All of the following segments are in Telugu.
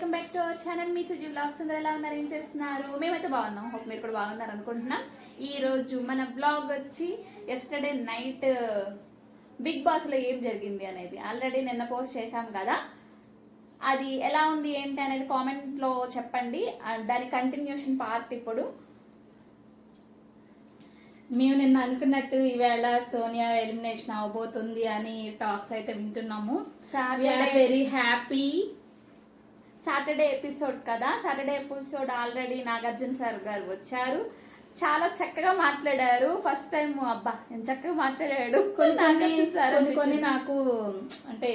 Welcome back to our channel. Me Suji blogs అందరూ ఎలా ఉన్నారు? ఏం చేస్తున్నారు? మేమైతే బాగున్నాం. హోప్ మీరు కూడా బాగున్నారు అనుకుంటున్నాం. ఈ రోజు మన బ్లాగ్ వచ్చి ఎస్టర్డే నైట్ బిగ్ బాస్లో ఏం జరిగింది అనేది ఆల్రెడీ నిన్న పోస్ట్ చేశాం కదా. అది ఎలా ఉంది ఏంటి అనేది కామెంట్లో చెప్పండి. దాని కంటిన్యూషన్ పార్ట్ ఇప్పుడు. మేము నిన్న అనుకున్నట్టు ఈవేళ సోనియా ఎలిమినేషన్ అవబోతుంది అని టాక్స్ అయితే వింటున్నాము. వెరీ హ్యాపీ సాటర్డే ఎపిసోడ్ కదా? Saturday episode already Nagarjuna sir గారు వచ్చారు. చాలా చక్కగా మాట్లాడారు. ఫస్ట్ టైం అబ్బా ఎంత చక్కగా మాట్లాడాడు. కొన్ని కొన్ని. నాకు అంటే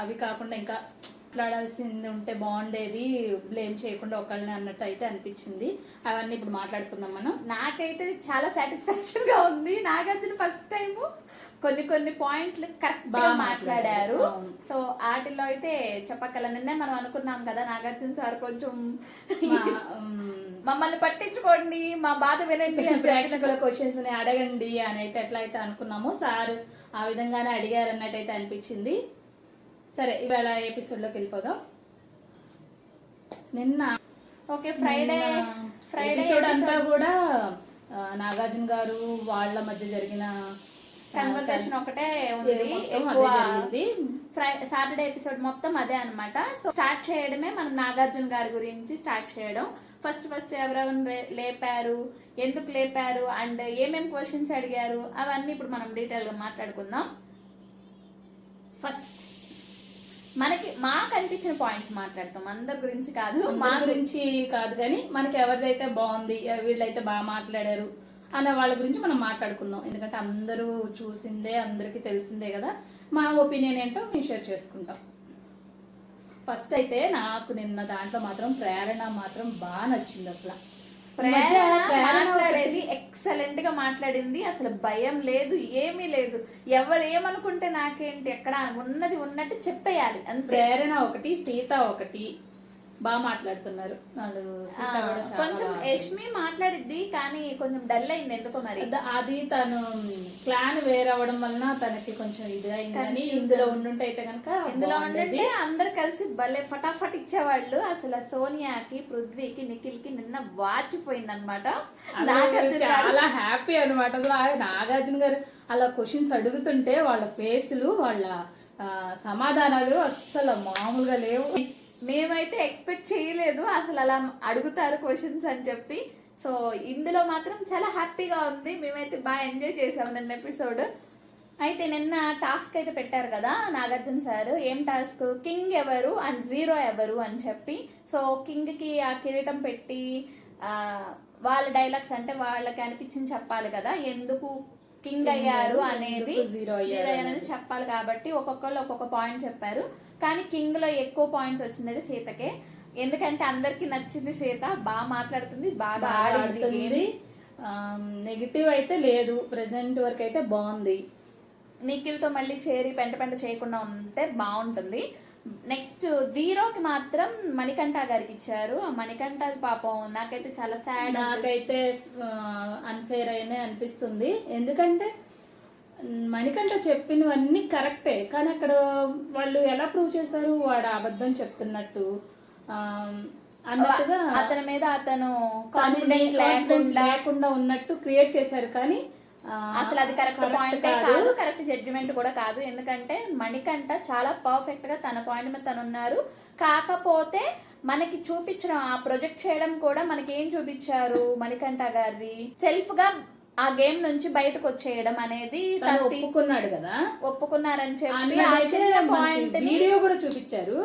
అవి కాకుండా ఇంకా మాట్లాడాల్సింది ఉంటే బాగుండేది బ్లేమ్ చేయకుండా ఒకళ్ళని అన్నట్టు అయితే అనిపించింది. అవన్నీ ఇప్పుడు మాట్లాడుకుందాం మనం. నాకైతే చాలా సాటిస్ఫాక్షన్గా ఉంది. నాగార్జున ఫస్ట్ టైం కొన్ని కొన్ని పాయింట్లు కరెక్ట్గా బాగా మాట్లాడారు. సో వాటిల్లో అయితే చెప్పక్కల నిన్నే మనం అనుకున్నాం కదా నాగార్జున సార్ కొంచెం మమ్మల్ని పట్టించుకోండి మా బాధ వినండి ప్రేక్షకుల క్వశ్చన్స్ని అడగండి అని అయితే ఎట్లా అయితే అనుకున్నామో. సార్ ఆ విధంగానే అడిగారు అన్నట్టు అయితే అనిపించింది. సరే ఇవాళ ఎపిసోడ్లోకి వెళ్ళిపోదాం. నిన్న ఓకే ఫ్రైడే ఫ్రైడే ఎపిసోడ్ అంతా కూడా నాగార్జున గారు వాళ్ళ మధ్య జరిగిన కన్వర్సేషన్ ఒకటే ఉంది. జరిగింది. సాటర్డే ఎపిసోడ్ మొత్తం అదే అన్నమాట. సో స్టార్ట్ చేయడమే మనం నాగార్జున గారి గురించి స్టార్ట్ చేయడం. ఫస్ట్ ఫస్ట్ ఎవరెవరు లేపారు ఎందుకు లేపారు అండ్ ఏమేం క్వశ్చన్స్ అడిగారు అవన్నీ ఇప్పుడు మనం డీటెయిల్గా మాట్లాడుకుందాం. ఫస్ట్ మనకి మాకు అనిపించిన పాయింట్స్ మాట్లాడతాం. అందరి గురించి కాదు మా గురించి కాదు కానీ మనకి ఎవరిదైతే బాగుంది వీళ్ళైతే బాగా మాట్లాడారు అనే వాళ్ళ గురించి మనం మాట్లాడుకుందాం. ఎందుకంటే అందరూ చూసిందే అందరికీ తెలిసిందే కదా. మా ఒపీనియన్ ఏంటో మేము షేర్ చేసుకుంటాం. ఫస్ట్ అయితే నాకు నిన్న దాంట్లో మాత్రం ప్రేరణ మాత్రం బాగా నచ్చింది అసలు. మాట్లాడేది. ఎక్సలెంట్గా మాట్లాడింది. అసలు భయం లేదు ఏమీ లేదు. ఎవరు ఏమనుకుంటే నాకేంటి? ఎక్కడ ఉన్నది ఉన్నట్టు చెప్పేయాలి. అంతే. ప్రేరణ ఒకటి సీత ఒకటి. బాగా మాట్లాడుతున్నారు. కొంచెం యష్మి మాట్లాడిద్ది కానీ కొంచెం డల్ అయింది ఎందుకో మరి. అద- తను క్లాన్ వేరవడం వలన తనకి కొంచెం ఇది అయింది కానీ ఇందులో ఉండుంటే అయితే కనుక ఇందులో. ఉండంటే అందరు కలిసి భలే ఫటాఫట్ ఇచ్చేవాళ్ళు. అసలు సోనియాకి పృథ్వీకి నిఖిల్కి నిన్న వాచిపోయింది అనమాట చాలా హ్యాపీ అన్నమాట. అసలు నాగార్జున గారు అలా క్వశ్చన్స్ అడుగుతుంటే వాళ్ళ ఫేసులు వాళ్ళ సమాధానాలు అస్సలు మామూలుగా లేవు. మేమైతే ఎక్స్పెక్ట్ చేయలేదు. అసలు అలా అడుగుతారు క్వశ్చన్స్ అని చెప్పి. సో ఇందులో మాత్రం చాలా హ్యాపీగా ఉంది. మేమైతే బాగా ఎంజాయ్ చేసాం నిన్న ఎపిసోడ్ అయితే నిన్న టాస్క్ అయితే పెట్టారు కదా నాగార్జున సార్. ఏం టాస్క్ కింగ్ ఎవరు అండ్ జీరో ఎవరు అని చెప్పి. సో కింగ్కి ఆ కిరీటం పెట్టి ఆ, వాళ్ళ డైలాగ్స్ అంటే వాళ్ళకి అనిపించింది చెప్పాలి కదా. ఎందుకు కింగ్ అయ్యారు అనేది zero అయ్యారు అయ్యారని చెప్పాలి కాబట్టి ఒక్కొక్కళ్ళు ఒక్కొక్క పాయింట్ చెప్పారు. కానీ కింగ్లో ఎక్కువ పాయింట్స్ వచ్చింది సీతకే. ఎందుకంటే అందరికి నచ్చింది సీత. బాగా మాట్లాడుతుంది బాగా ఆడుతుంది నెగిటివ్ అయితే లేదు ప్రెసెంట్ వరకు అయితే బాగుంది. నిఖిల్తో మళ్ళీ చేరి పెంట పెంట చేయకుండా ఉంటే బాగుంటుంది. నెక్స్ట్ జీరోకి మాత్రం మణికంఠ గారికి ఇచ్చారు. మణికంఠ పాపం నాకైతే చాలా సాడ్ నాకైతే అన్ఫేర్ అయినే అనిపిస్తుంది. ఎందుకంటే మణికంఠ చెప్పినవన్నీ కరెక్టే. కానీ అక్కడ వాళ్ళు ఎలా ప్రూవ్ చేశారు? వాడు అబద్ధం చెప్తున్నట్టు అన్నట్టుగా అతని మీద అతను కాన్ఫిడెంట్ లేకుండా ఉన్నట్టు క్రియేట్ చేశారు. కానీ అసలు అది కరెక్ట్ పాయింట్ కాదు. కరెక్ట్ జడ్జిమెంట్ కూడా కాదు. ఎందుకంటే మణికంఠ చాలా పర్ఫెక్ట్గా తన పాయింట్ మీద తను ఉన్నారు కాకపోతే మనకి చూపించడం ఆ ప్రొజెక్ట్ చేయడం కూడా మనకి ఏం చూపించారు మణికంఠ గారి సెల్ఫ్గా ఆ గేమ్ నుంచి బయటకు వచ్చేయడం అనేది తను ఒప్పుకున్నాడు కదా. ఒప్పుకున్నారని చెప్పి వీడియో కూడా చూపించారు.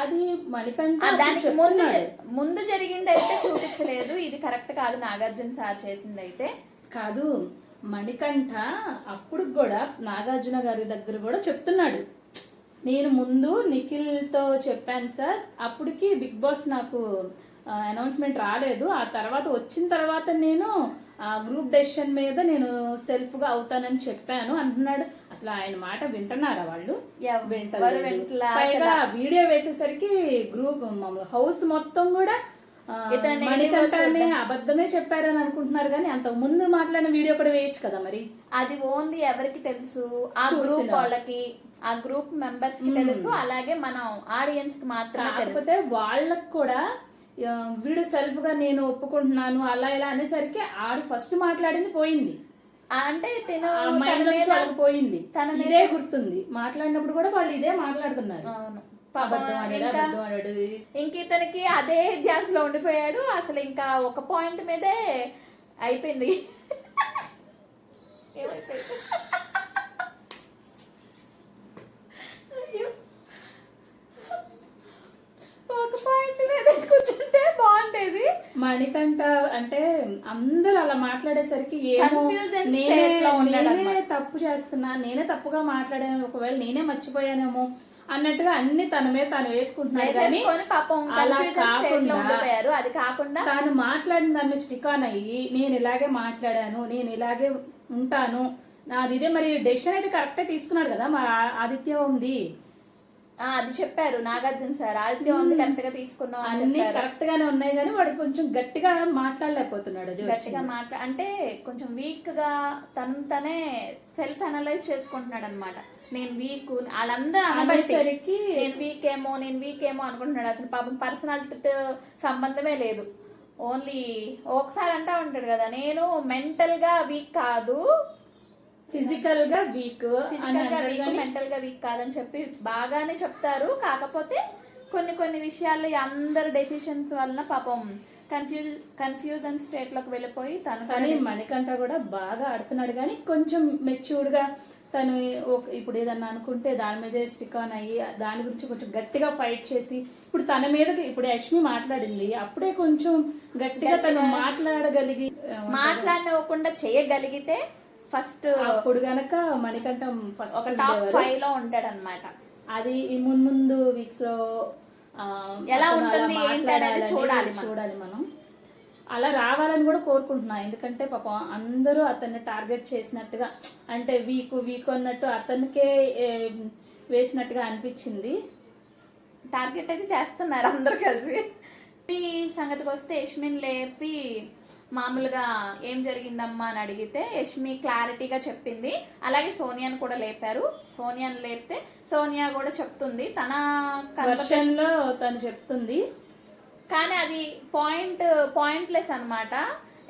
అది మణికంఠ దానికి ముందు ముందు జరిగింది అయితే చూపించలేదు. ఇది కరెక్ట్ కాదు నాగార్జున సార్ చేసింది అయితే కాదు మణికంఠ అప్పుడు కూడా నాగార్జున గారి దగ్గర కూడా చెప్తున్నాడు. నేను ముందు నిఖిల్తో చెప్పాను సార్. అప్పటికి బిగ్ బాస్ నాకు అనౌన్స్మెంట్ రాలేదు. ఆ తర్వాత వచ్చిన తర్వాత నేను గ్రూప్ డెసిషన్ మీద నేను సెల్ఫ్గా అవుతానని చెప్పాను. అంటున్నాడు. అసలు ఆయన మాట వింటున్నారా వాళ్ళు? పైగా వీడియో వేసేసరికి గ్రూప్ హౌస్ మొత్తం కూడా ఆ, ఇతను negative మణికంఠని అబద్ధమే చెప్పారని అనుకుంటున్నారు. కానీ అంతకు ముందు మాట్లాడిన వీడియో కూడా వేయచ్చు కదా మరి? అది ఓన్లీ ఎవరికి తెలుసు? ఆ గ్రూప్. వాళ్ళకి ఆ గ్రూప్ మెంబర్స్కి తెలుసు. అలాగే మనం ఆడియన్స్కి మాత్రమే వాళ్ళకు కూడా వీడు సెల్ఫ్గా నేను ఒప్పుకుంటున్నాను అలా ఇలా అనేసరికి ఆడు ఫస్ట్ మాట్లాడింది పోయింది. అంటే తిను పోయింది. తన ఇదే గుర్తుంది. మాట్లాడినప్పుడు కూడా వాళ్ళు ఇదే మాట్లాడుతున్నారు. ఇంకా ఇతనికి అదే ధ్యాసలో ఉండిపోయాడు. అసలు ఇంకా ఒక పాయింట్ మీదే అయిపోయింది ఏమైపోయింది? అయ్యో. ఒక పాయింట్ మీద కూర్చుంటే బాగుండేది. మణికంఠ అంటే అందరూ అలా మాట్లాడేసరికి ఏమో నేనే తప్పు చేస్తున్నా నేనే తప్పుగా మాట్లాడాను ఒకవేళ నేనే మర్చిపోయానేమో అన్నట్టుగా అన్ని తన మీద తాను వేసుకుంటున్నాడు కానీ అలా కాకుండా అది కాకుండా తాను మాట్లాడిన దాన్ని స్టిక్ ఆన్ అయ్యి నేను ఇలాగే మాట్లాడాను నేను ఇలాగే ఉంటాను నాది ఇదే మరి డెసిషన్ అయితే కరెక్టే తీసుకున్నాడు కదా మా ఆదిత్య ఉంది. అది చెప్పారు నాగార్జున సార్. ఆదిత్యం ఉంది కరెక్ట్గా తీసుకున్నాం అని అన్ని కరెక్ట్ గానే ఉన్నాయి కానీ వాడు కొంచెం గట్టిగా మాట్లాడలేకపోతున్నాడు. అది గట్టిగా మాట్లా అంటే కొంచెం వీక్గా తను తనే సెల్ఫ్ అనలైజ్ చేసుకుంటున్నాడు అనమాట నేను వీక్ వాళ్ళందరూ నేను వీక్ ఏమో నేను వీక్ ఏమో అనుకుంటున్నాడు. అసలు పాపం పర్సనాలిటీ సంబంధమే లేదు. ఓన్లీ ఒకసారి అంటా ఉంటాడు కదా నేను మెంటల్గా వీక్ కాదు. ఫిజికల్గా వీక్ ఫిజికల్గా వీక్ మెంటల్గా వీక్ కాదని చెప్పి బాగానే చెప్తారు. కాకపోతే కొన్ని కొన్ని విషయాల్లో అందరు డెసిషన్స్ వలన పాపం కన్ఫ్యూజ్ కన్ఫ్యూజన్ స్టేట్లోకి వెళ్ళిపోయి తను కానీ మణికంఠ కూడా బాగా ఆడుతున్నాడు కానీ కొంచెం మెచ్యూర్డ్గా తను ఇప్పుడు ఏదన్నా అనుకుంటే దాని మీదే స్టిక్ ఆన్ అయ్యి దాని గురించి కొంచెం గట్టిగా ఫైట్ చేసి ఇప్పుడు తన మీద ఇప్పుడు యష్మి మాట్లాడింది. అప్పుడే కొంచెం గట్టిగా తను మాట్లాడగలిగి ఆ, మాట్లాడనివ్వకుండా చేయగలిగితే ఫస్ట్ అప్పుడు గనక మణికంఠం ఫస్ట్ ఒక టాప్ ఫైవ్లో ఉంటాడు అనమాట అది ఈ మున్ ముందు వీక్స్లో ఎలా ఉంటుంది చూడాలి. చూడాలి మనం. అలా రావాలని కూడా కోరుకుంటున్నా. ఎందుకంటే పాపం అందరూ అతన్ని టార్గెట్ చేసినట్టుగా అంటే వీక్ వీక్ అన్నట్టు అతనికే వేసినట్టుగా అనిపించింది. టార్గెట్ అయితే చేస్తున్నారు అందరు కలిసి. ఈ సంగతికి వస్తే యష్మిన్ లేపి మామూలుగా ఏం జరిగిందమ్మా అని అడిగితే యష్మి క్లారిటీగా చెప్పింది. అలాగే సోనియాని కూడా లేపారు. సోనియాని లేపితే సోనియా కూడా చెప్తుంది. తన లో తను చెప్తుంది. కానీ అది పాయింట్ పాయింట్లెస్ అన్నమాట.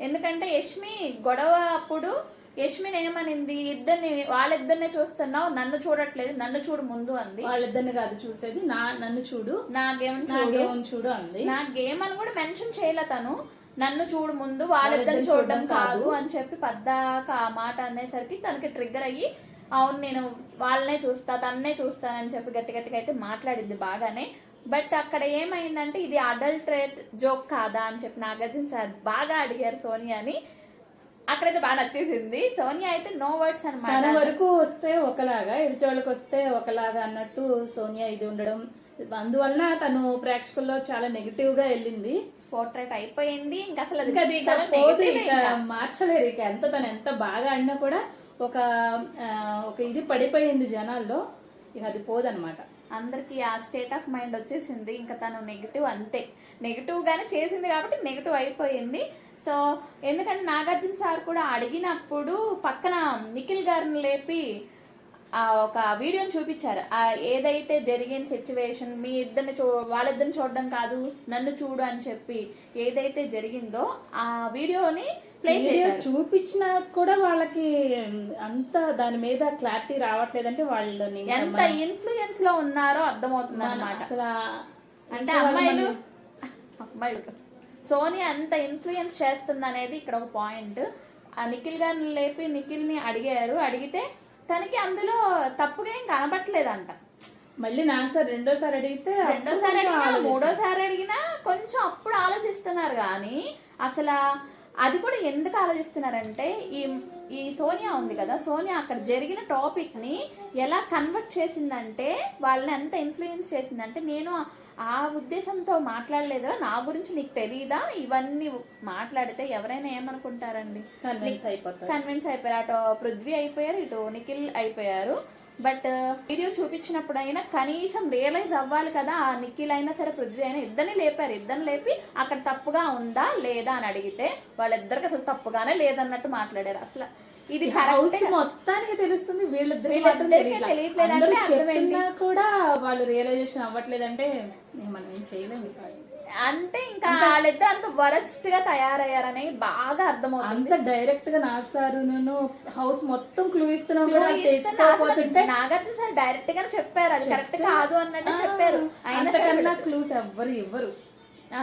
ఎందుకంటే యష్మి గొడవ అప్పుడు యష్మిని ఏమనింది? ఇద్దరిని వాళ్ళిద్దరినే చూస్తున్నావు నన్ను చూడట్లేదు నన్ను చూడు ముందు అంది. వాళ్ళిద్దరిని కాదు చూసేది నా నన్ను చూడు నా గేమ్ చూడు. నాకేమని చూడు అంది. నా గేమ్ అని కూడా మెన్షన్ చేయలే తను. నన్ను చూడు ముందు వాళ్ళిద్దరిని చూడడం కాదు అని చెప్పి పద్దాక ఆ మాట అనేసరికి తనకి ట్రిగ్గర్ అయ్యి అవును నేను వాళ్ళనే చూస్తా తన్నే చూస్తానని చెప్పి గట్టి గట్టిగా అయితే మాట్లాడింది బాగానే. బట్ అక్కడ ఏమైందంటే ఇది అడల్ట్రేట్ జోక్ కాదా అని చెప్పి నాగార్జున సార్ బాగా అడిగారు సోనియాని అక్కడైతే బాగా నచ్చేసింది. సోనియా అయితే నో వర్డ్స్ అనమాట. వరకు వస్తే ఒకలాగా ఎదుటి వాళ్ళకి వస్తే ఒకలాగా అన్నట్టు సోనియా ఇది ఉండడం అందువలన తను ప్రేక్షకుల్లో చాలా నెగిటివ్గా వెళ్ళింది. పోర్ట్రేట్ అయిపోయింది. ఇంకా అసలు అది ఇంకా అది పోదు. మార్చలేరు ఇక ఎంత తను ఎంత బాగా ఆడినా కూడా ఒక ఒక ఇది పడిపోయింది జనాల్లో. ఇక అది పోదన్నమాట. అందరికి ఆ స్టేట్ ఆఫ్ మైండ్ వచ్చేసింది. ఇంకా తను నెగిటివ్ అంతే. నెగిటివ్ గానే చేసింది కాబట్టి నెగిటివ్ అయిపోయింది. సో ఎందుకంటే నాగార్జున సార్ కూడా అడిగినప్పుడు పక్కన నిఖిల్ గారిని లేపి ఆ ఒక వీడియోని చూపించారు. ఆ ఏదైతే జరిగిన సిచ్యువేషన్ మీ ఇద్దరిని చూ వాళ్ళిద్దరిని చూడడం కాదు నన్ను చూడు అని చెప్పి ఏదైతే జరిగిందో ఆ వీడియోని ప్లే చూపించినా కూడా వాళ్ళకి అంత దాని మీద క్లారిటీ రావట్లేదంటే వాళ్ళని ఎంత ఇన్ఫ్లుయెన్స్లో ఉన్నారో అర్థమవుతుంది అన్నమాట అసలు అంటే అమ్మాయిలు అమ్మాయిలు సోని అంత ఇన్ఫ్లుయెన్స్ చేస్తుంది అనేది ఇక్కడ ఒక పాయింట్ ఆ నిఖిల్ గారిని లేపి నిఖిల్ని అడిగారు. అడిగితే తనకి అందులో తప్పుగా ఏం కనబట్టలేదంట మళ్ళీ నాకు సార్ రెండోసారి అడిగితే రెండోసారి అడిగినా. మూడోసారి అడిగినా కొంచెం అప్పుడు ఆలోచిస్తున్నారు కానీ అసలు అది కూడా ఎందుకు ఆలోచిస్తున్నారంటే ఈ ఈ సోనియా ఉంది కదా సోనియా అక్కడ జరిగిన టాపిక్ని ఎలా కన్వర్ట్ చేసిందంటే వాళ్ళని ఎంత ఇన్ఫ్లుయెన్స్ చేసిందంటే నేను ఆ ఉద్దేశంతో మాట్లాడలేదురా నా గురించి నీకు తెలియదా ఇవన్నీ మాట్లాడితే ఎవరైనా ఏమనుకుంటారండి? కన్విన్స్ అయిపోతారు. కన్విన్స్ అయిపోయారు. అటు పృథ్వీ అయిపోయారు ఇటు నిఖిల్ అయిపోయారు. బట్ వీడియో చూపించినప్పుడైనా కనీసం రియలైజ్ అవ్వాలి కదా ఆ నిఖిల్ అయినా సరే పృథ్వీ అయినా ఇద్దరిని లేపారు ఇద్దరిని లేపి అక్కడ తప్పుగా ఉందా లేదా అని అడిగితే వాళ్ళిద్దరికి అసలు తప్పుగానే లేదన్నట్టు మాట్లాడారు అసలు ఇది హౌస్ మొత్తానికి తెలుస్తుంది మాత్రం తెలియట్లేదు? చెప్తున్నా కూడా వాళ్ళు రియలైజేషన్ అవ్వట్లేదంటే మనం ఏం చేయలేము. అంటే ఇంకా వాళ్ళిద్దరు అంత వరస్ట్గా తయారయ్యారని బాగా అర్థమవుతుంది. అంత డైరెక్ట్గా నాకు సారు హౌస్ మొత్తం క్లూ ఇస్తున్నాం కూడా తెలుసుకోకపోతుంటే నాగార్జున సార్ డైరెక్ట్ గానే చెప్పారు అది కరెక్ట్ కాదు అన్నట్టు చెప్పారు. అయినా అంతకన్నా క్లూస్ ఎవ్వరు ఇవ్వరు. ఆ,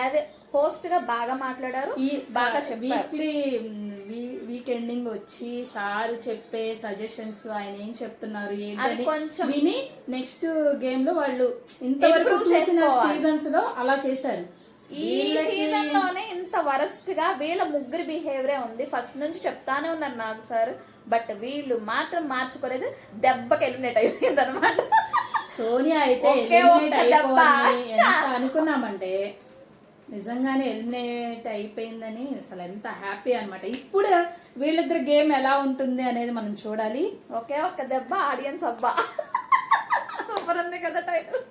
అదే పోస్ట్గా బాగా మాట్లాడారు ఈ బాగా చెప్పారు. వీక్లీ వీక్ ఎండింగ్ వచ్చి సార్ చెప్పే సజెషన్స్ ఆయన ఏం చెప్తున్నారు ఏంటని కొంచెం విని నెక్స్ట్ గేమ్లో వాళ్ళు ఇంతవరకు చూసిన. సీజన్స్లో అలా చేశారు. ఈ సీజన్లోనే ఇంత వరస్ట్గా వీళ్ళ ముగ్గురి బిహేవియరే ఉంది. ఫస్ట్ నుంచి చెప్తానే ఉన్నారు నాకు సార్. బట్ వీళ్ళు మాత్రం మార్చుకోలేదు. దెబ్బకి ఎలిమినేట్ అయిపోయింది అనమాట సోనియా అయితే అనుకున్నామంటే నిజంగానే ఎలిమినేట్ అయిపోయిందని అసలు ఎంత హ్యాపీ అనమాట ఇప్పుడు వీళ్ళిద్దరు గేమ్ ఎలా ఉంటుంది అనేది మనం చూడాలి. ఒకే ఒక్క దెబ్బ ఆడియన్స్ అబ్బా. సూపర్ ఉంది కదా టైటిల్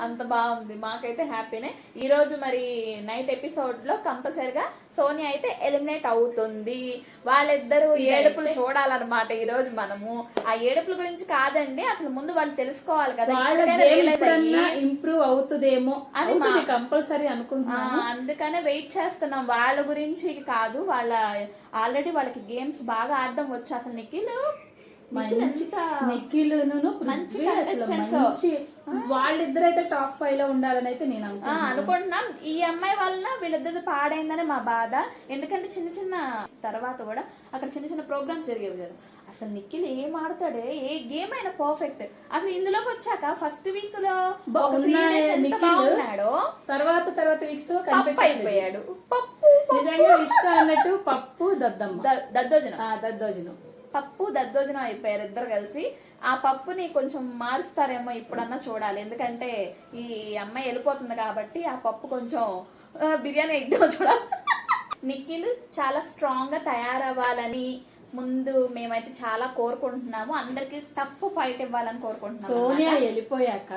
అంత బాగుంది. మాకైతే హ్యాపీనే. ఈ రోజు మరి నైట్ ఎపిసోడ్లో కంపల్సరిగా సోనియా అయితే ఎలిమినేట్ అవుతుంది. వాళ్ళిద్దరూ ఏడుపులు చూడాలన్నమాట ఈ రోజు మనము. ఆ ఏడుపుల గురించి కాదండి అసలు ముందు వాళ్ళు తెలుసుకోవాలి కదా. ఇంప్రూవ్ అవుతుందేమో మా- కంపల్సరీ అనుకుంటున్నాను అందుకనే వెయిట్ చేస్తున్నాం. వాళ్ళ గురించి కాదు వాళ్ళ ఆల్రెడీ వాళ్ళకి గేమ్స్ బాగా ఆడడం వచ్చు అసలు నిఖిల్ నిఖిల్ను మంచి అసలు. మంచి వాళ్ళిద్దరైతే టాప్ ఫైవ్లో ఉండాలని అయితే నేను అనుకుంటున్నాం. ఈ అమ్మాయి వలన వీళ్ళిద్దరిది పాడైందని మా బాధ. ఎందుకంటే చిన్న చిన్న తర్వాత కూడా అక్కడ చిన్న చిన్న ప్రోగ్రామ్స్ జరిగేవి కదా. అసలు నిఖిల్ ఏం ఆడతాడే? ఏ గేమ్ అయినా పర్ఫెక్ట్ అసలు ఇందులోకి వచ్చాక ఫస్ట్ వీక్లో. బాగున్నాడో? తర్వాత తర్వాత వీక్స్ అయిపోయాడు. పప్పు నిజంగా ఇష్ట అన్నట్టు పప్పు దద్దమ్మ. దద్దోజనం. ఆ, దద్దోజనం. పప్పు దద్దోజనం అయిపోయారు ఇద్దరు కలిసి. ఆ పప్పుని కొంచెం మారుస్తారేమో ఇప్పుడన్నా చూడాలి. ఎందుకంటే ఈ అమ్మాయి వెళ్ళిపోతుంది కాబట్టి ఆ పప్పు కొంచెం బిర్యానీ ఎగ్దాం చూడాలి. నిఖిల్ చాలా స్ట్రాంగ్గా తయారవ్వాలని ముందు మేమైతే చాలా కోరుకుంటున్నాము. అందరికి టఫ్ ఫైట్ ఇవ్వాలని కోరుకుంటున్నాము సోనియా వెళ్ళిపోయాక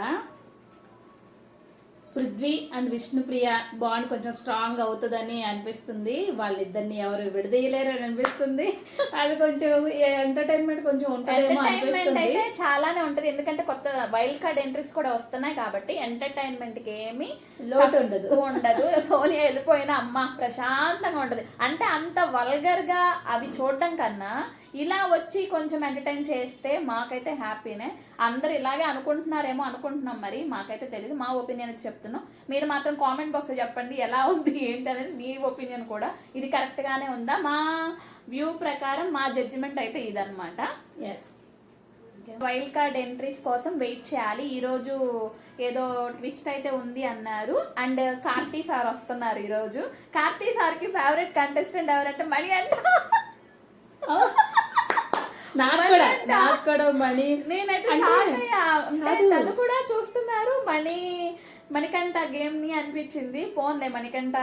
పృథ్వీ అండ్ విష్ణుప్రియ బాండ్ కొంచెం స్ట్రాంగ్ అవుతుందని అనిపిస్తుంది. వాళ్ళిద్దరిని ఎవరు విడదీయలేరు అని అనిపిస్తుంది. వాళ్ళు కొంచెం ఎంటర్టైన్మెంట్ కొంచెం ఉంటుందేమో ఎంటర్టైన్మెంట్ అనిపిస్తుంది. అయితే చాలానే ఉంటది. ఎందుకంటే కొత్త వైల్డ్ కార్డ్ ఎంట్రీస్ కూడా వస్తున్నాయి కాబట్టి ఎంటర్టైన్మెంట్కి ఏమి లోటు ఉండదు. ఉండదు. సోనియా వెళ్ళిపోయిన అమ్మ ప్రశాంతంగా ఉంటది. అంటే అంత వల్గర్గా అవి చూడడం కన్నా ఇలా వచ్చి కొంచెం ఎంటర్టైన్ చేస్తే మాకైతే హ్యాపీనే అందరు ఇలాగే అనుకుంటున్నారేమో అనుకుంటున్నాం మరి మాకైతే తెలియదు మా ఒపీనియన్ అయితే చెప్తున్నాం. మీరు మాత్రం కామెంట్ బాక్స్ చెప్పండి ఎలా ఉంది ఏంటి అనేది మీ ఒపీనియన్ కూడా. ఇది కరెక్ట్ గానే ఉందా? మా వ్యూ ప్రకారం మా జడ్జిమెంట్ అయితే ఇదన్నమాట. ఎస్ వైల్డ్ కార్డ్ ఎంట్రీస్ కోసం వెయిట్ చేయాలి. ఈ రోజు ఏదో ట్విస్ట్ అయితే ఉంది అన్నారు. అండ్ కార్తీ సార్ వస్తున్నారు ఈ రోజు. కార్తీ సార్కి ఫేవరెట్ కంటెస్టెంట్ ఎవరంటే మణి అంట నాకు కూడా నాకు కూడా మణి. నేనైతే. తను కూడా చూస్తున్నారు. మణి మణికంఠ గేమ్ని అనిపించింది. పోన్లే మణికంఠ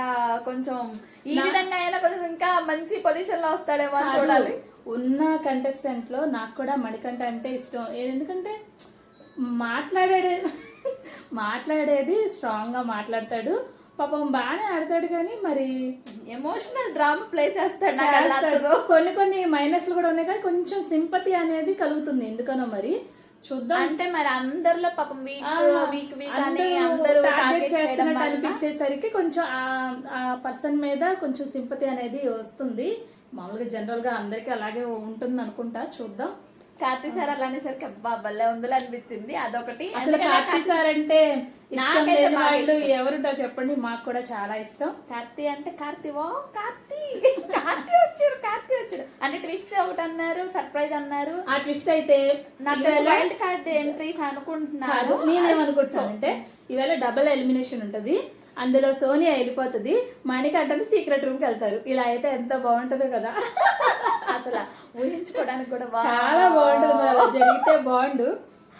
కొంచెం ఈ విధంగా అయినా కొంచెం ఇంకా మంచి పొజిషన్లో వస్తాడేమో అని. చూడాలి. ఉన్న కంటెస్టెంట్లో నాకు కూడా మణికంఠ అంటే ఇష్టం. ఎందుకంటే మాట్లాడే మాట్లాడేది స్ట్రాంగ్గా మాట్లాడతాడు. పాపం బాగానే ఆడతాడు కానీ మరి ఎమోషనల్ డ్రామా ప్లే చేస్తాడు నాకు నచ్చదు. కొన్ని కొన్ని మైనస్లు కూడా ఉన్నాయి కానీ కొంచెం సింపతి అనేది కలుగుతుంది. ఎందుకనో మరి? చూద్దాం. అంటే మరి అందరిలో పాపం వీక్ వీక్ వీక్ అని అందరూ టార్గెట్ చేస్తున్నట్టు అనిపించేసరికి కొంచెం ఆ- పర్సన్ మీద కొంచెం సింపతి అనేది వస్తుంది. మామూలుగా జనరల్గా అందరికి అలాగే ఉంటుంది అనుకుంటా. చూద్దాం. కార్తీ సార్ అలా అనేసరికి అబ్బా భలే ఉందిలే అనిపించింది అదొకటి. అసలు కార్తీ సార్ అంటే ఇష్టం లేని వాళ్ళు. ఎవరుంటారు చెప్పండి? మాకు కూడా చాలా ఇష్టం. కార్తీ అంటే కార్తీ. ఓ కార్తీ. కార్తీ వచ్చారు కార్తీ వచ్చారు. అంటే ట్విస్ట్ ఒకటి అన్నారు సర్ప్రైజ్ అన్నారు. ఆ ట్విస్ట్ అయితే నాకు వైల్డ్ కార్డ్ ఎంట్రీస్ అనుకుంటున్నాను. నేనేమనుకుంటున్నాను అంటే ఈవేళ డబుల్ ఎలిమినేషన్ ఉంటది. అందులో సోనియా వెళ్ళిపోతుంది. మణికంఠని సీక్రెట్ రూమ్కి వెళ్తారు. ఇలా అయితే ఎంత బాగుంటుందో కదా. అసలు ఊహించుకోవడానికి కూడా చాలా బాగుంటుంది అలా జరిగితే బాగుండు.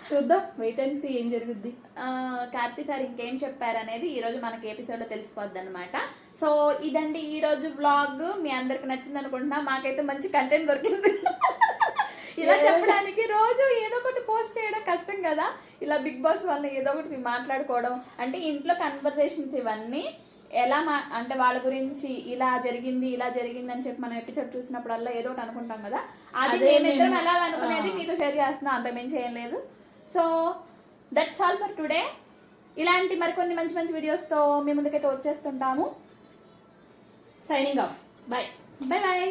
చూద్దాం. వెయిట్ అండ్ సీ ఏం జరుగుద్ది. ఆ, కార్తీ సార్ ఇంకేం చెప్పారు అనేది ఈ రోజు మనకి ఎపిసోడ్లో తెలిసిపోద్ది అనమాట సో ఇదండి ఈ రోజు వ్లాగ్ మీ అందరికి నచ్చింది అనుకుంటున్నా మాకైతే మంచి కంటెంట్ దొరికింది. ఇలా చెప్పడానికి రోజు ఏదో ఒకటి పోస్ట్ చేయడం కష్టం కదా. ఇలా బిగ్ బాస్ వల్ల ఏదో ఒకటి మాట్లాడుకోవడం అంటే ఇంట్లో కన్వర్జేషన్స్ ఇవన్నీ ఎలా మా అంటే వాళ్ళ గురించి ఇలా జరిగింది ఇలా జరిగింది అని చెప్పి మనం ఎపిసోడ్ చూసినప్పుడల్లా ఏదో ఒకటి అనుకుంటాం కదా. అది మేమిద్దరం మేము- ఎలా అనుకునేది మీతో షేర్ చేస్తున్నాం అంతమించి ఏం లేదు. So that's all for today ఇలాంటి మరికొన్ని మంచి మంచి వీడియోస్తో మీ ముందుకైతే వచ్చేస్తుంటాము. Signing off bye bye bye